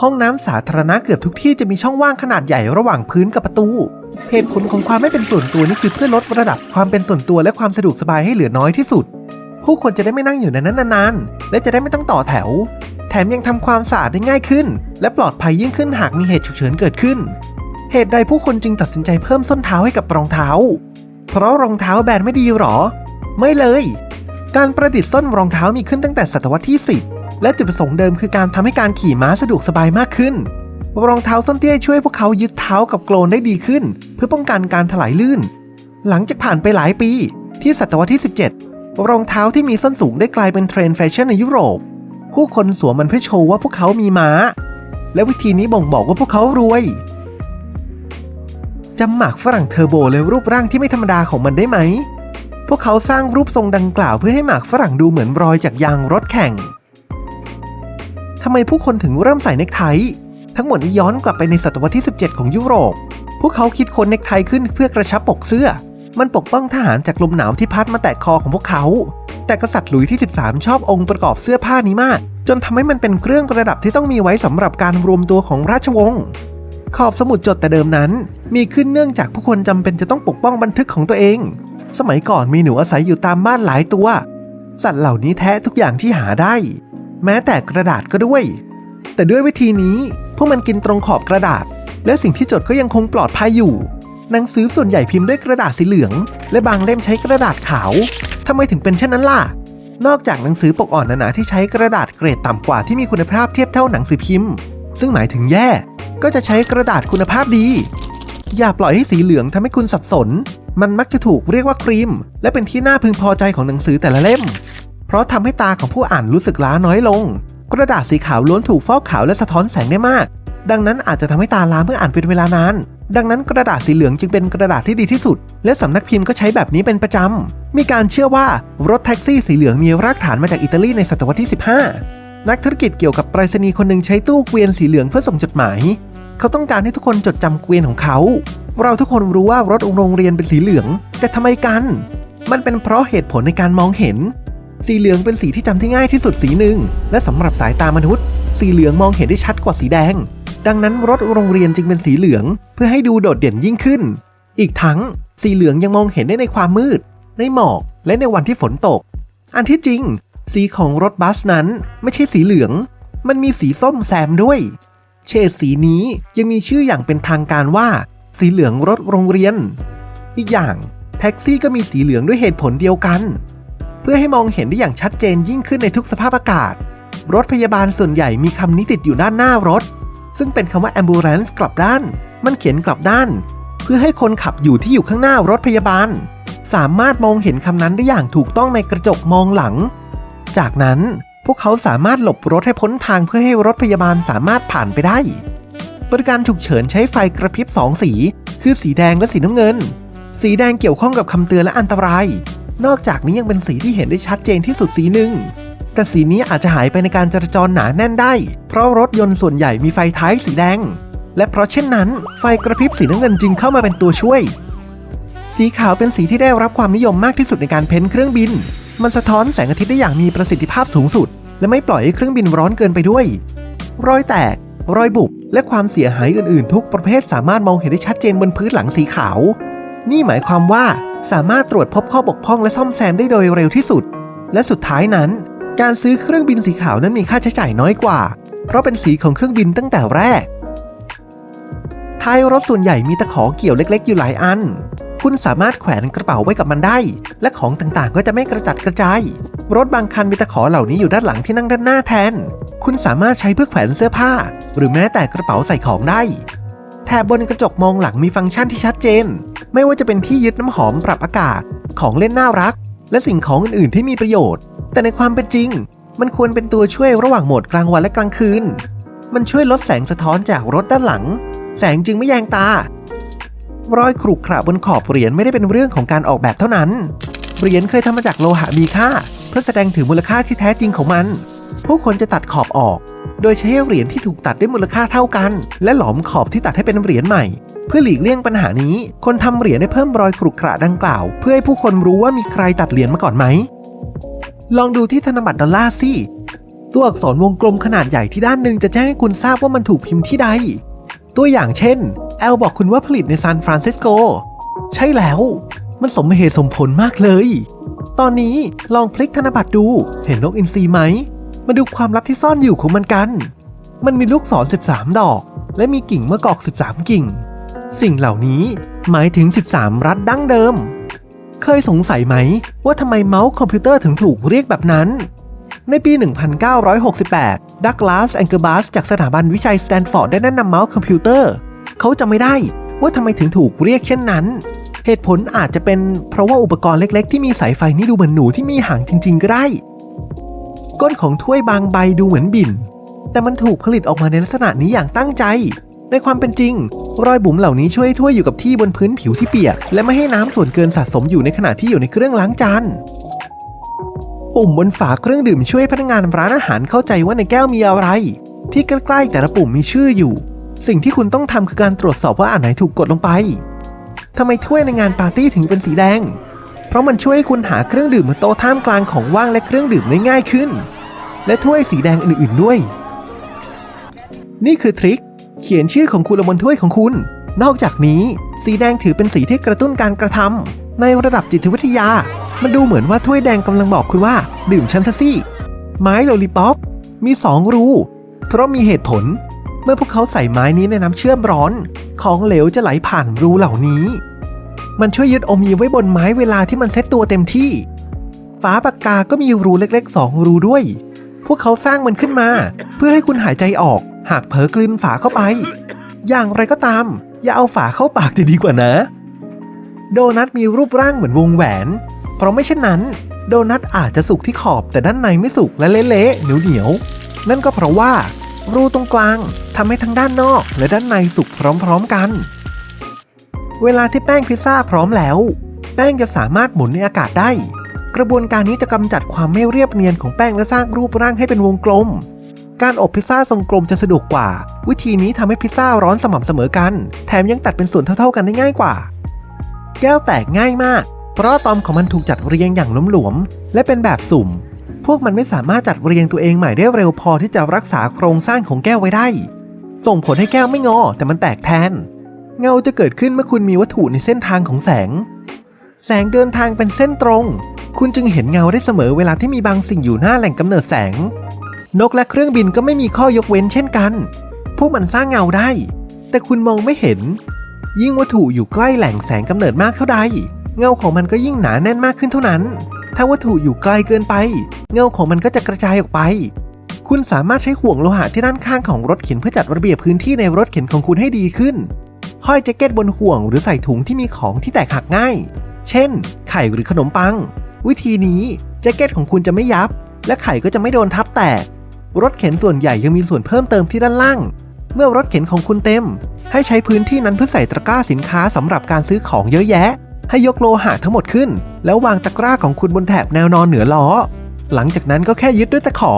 ห้องน้ำสาธารณะเกือบทุกที่จะมีช่องว่างขนาดใหญ่ระหว่างพื้นกับประตู เหตุผลของความไม่เป็นส่วนตัวนี่คือเพื่อลดระดับความเป็นส่วนตัวและความสะดวกสบายให้เหลือน้อยที่สุด ผู้คนจะได้ไม่นั่งอยู่ในนั้นนานๆ และจะได้ไม่ต้องต่อแถว แถมยังทำความสะอาดได้ง่ายขึ้น และปลอดภัยยิ่งขึ้นหากมีเหตุฉุกเฉินเกิดขึ้น เหตุใดผู้คนจึงตัดสินใจเพิ่มส้นเท้าให้กับรองเท้า เพราะรองเท้าแบรนด์ไม่ดีหรอ ไม่เลย การประดิษฐ์ส้นรองเท้ามีขึ้นตั้งแต่ศตวรรษที่10 และจุดประสงค์เดิมคือการทำให้การขี่ม้าสะดวกสบายมากขึ้นรองเท้าส้นเตี้ยช่วยพวกเขายึดเท้ากับโกลนได้ดีขึ้น เพื่อป้องกันการถลายลื่น หลังจากผ่านไปหลายปี ที่ศตวรรษที่ 17 รองเท้าที่มีส้นสูงได้กลายเป็นเทรนด์แฟชั่นในยุโรป ผู้คนสวมมันเพื่อโชว์ว่าพวกเขามีม้า และวิธีนี้บ่งบอกว่าพวกเขารวยจำหมากฝรั่งเทอร์โบและรูปร่างที่ไม่ธรรมดาของมันได้ไหม พวกเขาสร้างรูปทรงดังกล่าวเพื่อให้หมากฝรั่งดูเหมือนรอยจากยางรถแข่ง ทำไมผู้คนถึงเริ่มใส่เนคไท ทั้งหมดนี้ย้อนกลับไปในศตวรรษที่ 17 ของยุโรป พวกเขาคิดค้นเนคไทขึ้นเพื่อกระชับปกเสื้อ มันปกป้องทหารจากลมหนาวที่พัดมาแตะคอของพวกเขา แต่กษัตริย์หลุยที่ 13 ชอบองค์ประกอบเสื้อผ้านี้มาก จนทำให้มันเป็นเครื่องประดับที่ต้องมีไว้สำหรับการรวมตัวของราชวงศ์ ขอบสมุดจดแต่เดิมนั้น มีขึ้นเนื่องจากผู้คนจำเป็นจะต้องปกป้องบันทึกของตัวเอง สมัยก่อนมีหนูอาศัยอยู่ตามบ้านหลายตัว สัตว์เหล่านี้แท้ทุกอย่างที่หาได้ แม้แต่กระดาษก็ด้วย แต่ด้วยวิธีนี้พวกมันกินตรงขอบกระดาษ และสิ่งที่จดก็ยังคงปลอดภัยอยู่ หนังสือส่วนใหญ่พิมพ์ด้วยกระดาษสีเหลือง และบางเล่มใช้กระดาษขาวทำไมถึงเป็นเช่นนั้นล่ะ นอกจากหนังสือปกอ่อนหนาๆที่ใช้กระดาษเกรดต่ำกว่าที่มีคุณภาพเทียบเท่าหนังสือพิมพ์ ซึ่งหมายถึงแย่ ก็จะใช้กระดาษคุณภาพดี อย่าปล่อยให้สีเหลืองทำให้คุณสับสน มันมักจะถูกเรียกว่าครีม และเป็นที่น่าพึงพอใจของหนังสือแต่ละเล่ม เพราะทำให้ตาของผู้อ่านรู้สึกล้าน้อยลง กระดาษสีขาวล้วนถูกฟอกขาวและสะท้อนแสงได้มาก ดังนั้นอาจจะทำให้ตาล้าเมื่ออ่านเป็นเวลานาน ดังนั้นกระดาษสีเหลืองจึงเป็นกระดาษที่ดีที่สุด และสำนักพิมพ์ก็ใช้แบบนี้เป็นประจำ มีการเชื่อว่ารถแท็กซี่สีเหลืองมีรากฐานมาจากอิตาลีในศตวรรษที่ 15 นักธุรกิจเกี่ยวกับไปรษณีย์คนหนึ่งใช้ตู้เกวียนสีเหลืองเพื่อส่งจดหมาย เขาต้องการให้ทุกคนจดจำเกวียนของเขา เราทุกคนรู้ว่ารถโรงเรียนเป็นสีเหลือง แต่ทำไมกัน มันเป็นเพราะเหตุผลในการมองเห็น สีเหลืองเป็นสีที่จำที่ง่ายที่สุดสีหนึ่ง และสำหรับสายตามนุษย์ สีเหลืองมองเห็นได้ชัดกว่าสีแดง ดังนั้นรถโรงเรียนจึงเป็นสีเหลือง เพื่อให้ดูโดดเด่นยิ่งขึ้น อีกทั้งสีเหลืองยังมองเห็นได้ในความมืด ในหมอก และในวันที่ฝนตก อันที่จริง สีของรถบัสนั้นไม่ใช่สีเหลือง มันมีสีส้มแซมด้วย เฉดสีนี้ยังมีชื่ออย่างเป็นทางการว่า สีเหลืองรถโรงเรียน อีกอย่างแท็กซี่ก็มีสีเหลืองด้วยเหตุผลเดียวกัน เพื่อให้มองเห็นได้อย่างชัดเจนยิ่งขึ้นในทุกสภาพอากาศ รถพยาบาลส่วนใหญ่มีคำนี้ติดอยู่ด้านหน้ารถ ซึ่งเป็นคำว่า ambulance กลับด้าน มันเขียนกลับด้าน เพื่อให้คนขับอยู่ที่อยู่ข้างหน้ารถพยาบาล สามารถมองเห็นคำนั้นได้อย่างถูกต้องในกระจกมองหลัง จากนั้นพวกเขาสามารถหลบรถให้พ้นทางเพื่อให้รถพยาบาลสามารถผ่านไปได้ บริการฉุกเฉินใช้ไฟกระพริบสองสี คือสีแดงและสีน้ำเงิน สีแดงเกี่ยวข้องกับคำเตือนและอันตราย นอกจากนี้ยังเป็นสีที่เห็นได้ชัดเจนที่สุดสีหนึ่ง แต่สีนี้อาจจะหายไปในการจราจรหนาแน่นได้ เพราะรถยนต์ส่วนใหญ่มีไฟท้ายสีแดง และเพราะเช่นนั้น ไฟกระพริบสีน้ำเงินจึงเข้ามาเป็นตัวช่วย สีขาวเป็นสีที่ได้รับความนิยมมากที่สุดในการเพ้นท์เครื่องบิน มันสะท้อนแสงอาทิตย์ได้อย่างมีประสิทธิภาพสูงสุด และไม่ปล่อยให้เครื่องบินร้อนเกินไปด้วย รอยแตก รอยบุบ และความเสียหายอื่นๆ ทุกประเภทสามารถมองเห็นได้ชัดเจนบนพื้นหลังสีขาว นี่หมายความว่า สามารถตรวจพบข้อบกพร่องและซ่อมแซมได้โดยเร็วที่สุด และสุดท้ายนั้น การซื้อเครื่องบินสีขาวนั้นมีค่าใช้จ่ายน้อยกว่า เพราะเป็นสีของเครื่องบินตั้งแต่แรก ท้ายรถส่วนใหญ่มีตะขอเกี่ยวเล็ก ๆ อยู่หลายอัน คุณสามารถแขวนกระเป๋าไว้กับมันได้ และของต่างๆ ก็จะไม่กระจัดกระจาย รถบางคันมีตะขอเหล่านี้อยู่ด้านหลังที่นั่งด้านหน้าแทน คุณสามารถใช้เพื่อแขวนเสื้อผ้า หรือแม้แต่กระเป๋าใส่ของได้ ถบบนกระจกมองหลังมีฟังก์ชันที่ชัดเจน ไม่ว่าจะเป็นที่ยึดน้ำหอมปรับอากาศ ของเล่นน่ารัก และสิ่งของอื่นๆที่มีประโยชน์ แต่ในความเป็นจริง มันควรเป็นตัวช่วยระหว่างโหมดกลางวันและกลางคืน มันช่วยลดแสงสะท้อนจากรถด้านหลัง แสงจึงไม่แยงตา รอยขรุขระบนขอบเหรียญไม่ได้เป็นเรื่องของการออกแบบเท่านั้น เหรียญเคยทำมาจากโลหะมีค่า เพื่อแสดงถึงมูลค่าที่แท้จริงของมัน ผู้คนจะตัดขอบออก โดยใช้เหรียญที่ถูกตัดได้มูลค่าเท่ากัน และหลอมขอบที่ตัดให้เป็นเหรียญใหม่ เพื่อหลีกเลี่ยงปัญหานี้ คนทำเหรียญได้เพิ่มรอยขรุขระดังกล่าว เพื่อให้ผู้คนรู้ว่ามีใครตัดเหรียญมาก่อนไหม ลองดูที่ธนบัตรดอลลาร์สิตัวอักษรวงกลมขนาดใหญ่ที่ด้านหนึ่งจะแจ้งให้คุณทราบว่ามันถูกพิมพ์ที่ใด ตัวอย่างเช่น แอลบอกคุณว่าผลิตในซานฟรานซิสโก ใช่แล้ว มันสมเหตุสมผลมากเลย ตอนนี้ลองพลิกธนบัตรดู เห็นนกอินทรีไหม มาดูความลับที่ซ่อนอยู่ของมันกัน มันมีลูกศร 13 ดอก และมีกิ่งมะกอก 13 กิ่ง สิ่งเหล่านี้หมายถึง 13 รัฐดั้งเดิม เคยสงสัยไหมว่าทำไมเมาส์คอมพิวเตอร์ถึงถูกเรียกแบบนั้น ในปี 1968 ดักลาสแองเกอร์บัสจากสถาบันวิจัยสแตนฟอร์ดได้แนะนำเมาส์คอมพิวเตอร์ เขาจะไม่ได้ว่าทำไมถึงถูกเรียกเช่นนั้น เหตุผลอาจจะเป็นเพราะว่าอุปกรณ์เล็ก ๆ ที่มีสายไฟนี่ดูเหมือนหนูที่มีหางจริง ๆ ก็ได้ ก้นของถ้วยบางใบดูเหมือนบินแต่มันถูกผลิตออกมาในลักษณะนี้อย่างตั้งใจ ในความเป็นจริง รอยบุ๋มเหล่านี้ช่วยให้ถ้วยอยู่กับที่บนพื้นผิวที่เปียก และไม่ให้น้ำส่วนเกินสะสมอยู่ในขณะที่อยู่ในเครื่องล้างจานปุ่มบนฝาเครื่องดื่มช่วยพนักงานร้านอาหารเข้าใจว่าในแก้วมีอะไร ที่ใกล้ๆแต่ละปุ่มมีชื่ออยู่ สิ่งที่คุณต้องทำคือการตรวจสอบว่าอันไหนถูกกดลงไปทำไมถ้วยในงานปาร์ตี้ถึงเป็นสีแดง ราะมันช่วยให้คุณหาเครื่องดื่มบนโต๊ะท่ามกลางของว่างและเครื่องดื่มได้ง่ายขึ้น และถ้วยสีแดงอื่นๆด้วย นี่คือทริค เขียนชื่อของคุณลงบนถ้วยของคุณ นอกจากนี้ สีแดงถือเป็นสีที่กระตุ้นการกระทำในระดับจิตวิทยา มันดูเหมือนว่าถ้วยแดงกำลังบอกคุณว่า ดื่มชันซะสิไม้โลลิปอปมีสองรู เพราะมีเหตุผล เมื่อพวกเขาใส่ไม้นี้ในน้ำเชื่อมร้อน ของเหลวจะไหลผ่านรูเหล่านี้ มันช่วยยึดอมยิ้มไว้บนไม้เวลาที่มันเซ็ตตัวเต็มที่ ฝาปากกาก็มีรูเล็กๆสองรูด้วย พวกเขาสร้างมันขึ้นมา เพื่อให้คุณหายใจออก หากเผลอกลืนฝาเข้าไป อย่างไรก็ตาม อย่าเอาฝาเข้าปากจะดีกว่านะ โดนัทมีรูปร่างเหมือนวงแหวน เพราะไม่เช่นนั้น โดนัทอาจจะสุกที่ขอบแต่ด้านในไม่สุกและเละๆเหนียวๆนั่นก็เพราะว่า รูตรงกลางทำให้ทั้งด้านนอกและด้านในสุกพร้อม ๆกัน เวลาที่แป้งพิซซ่าพร้อมแล้ว แป้งจะสามารถหมุนในอากาศได้ กระบวนการนี้จะกำจัดความไม่เรียบเนียนของแป้งและสร้างรูปร่างให้เป็นวงกลม การอบพิซซ่าทรงกลมจะสะดวกกว่า วิธีนี้ทำให้พิซซ่าร้อนสม่ำเสมอกัน แถมยังตัดเป็นส่วนเท่าๆกันได้ง่ายกว่า แก้วแตกง่ายมาก เพราะอะตอมของมันถูกจัดเรียงอย่างหลวมๆและเป็นแบบสุ่ม พวกมันไม่สามารถจัดเรียงตัวเองใหม่ได้เร็วพอที่จะรักษาโครงสร้างของแก้วไว้ได้ ส่งผลให้แก้วไม่งอ แต่มันแตกแทน เงาจะเกิดขึ้นเมื่อคุณมีวัตถุในเส้นทางของแสง แสงเดินทางเป็นเส้นตรง คุณจึงเห็นเงาได้เสมอเวลาที่มีบางสิ่งอยู่หน้าแหล่งกำเนิดแสง นกและเครื่องบินก็ไม่มีข้อยกเว้นเช่นกัน พวกมันสร้างเงาได้ แต่คุณมองไม่เห็น ยิ่งวัตถุอยู่ใกล้แหล่งแสงกำเนิดมากเท่าใด เงาของมันก็ยิ่งหนาแน่นมากขึ้นเท่านั้น ถ้าวัตถุอยู่ไกลเกินไป เงาของมันก็จะกระจายออกไปคุณสามารถใช้ห่วงโลหะที่ด้านข้างของรถเข็นเพื่อจัดระเบียบพื้นที่ในรถเข็นของคุณให้ดีขึ้น ห้อยแจ็คเก็ตบนห่วง หรือใส่ถุงที่มีของที่แตกหักง่าย เช่น ไข่หรือขนมปัง วิธีนี้แจ็คเก็ตของคุณจะไม่ยับ และไข่ก็จะไม่โดนทับแตก รถเข็นส่วนใหญ่ยังมีส่วนเพิ่มเติมที่ด้านล่าง เมื่อรถเข็นของคุณเต็ม ให้ใช้พื้นที่นั้นเพื่อใส่ตะกร้าสินค้าสำหรับการซื้อของเยอะแยะ ให้ยกโลหะทั้งหมดขึ้น แล้ววางตะกร้าของคุณบนแถบแนวนอนเหนือล้อ หลังจากนั้นก็แค่ยึดด้วยตะขอ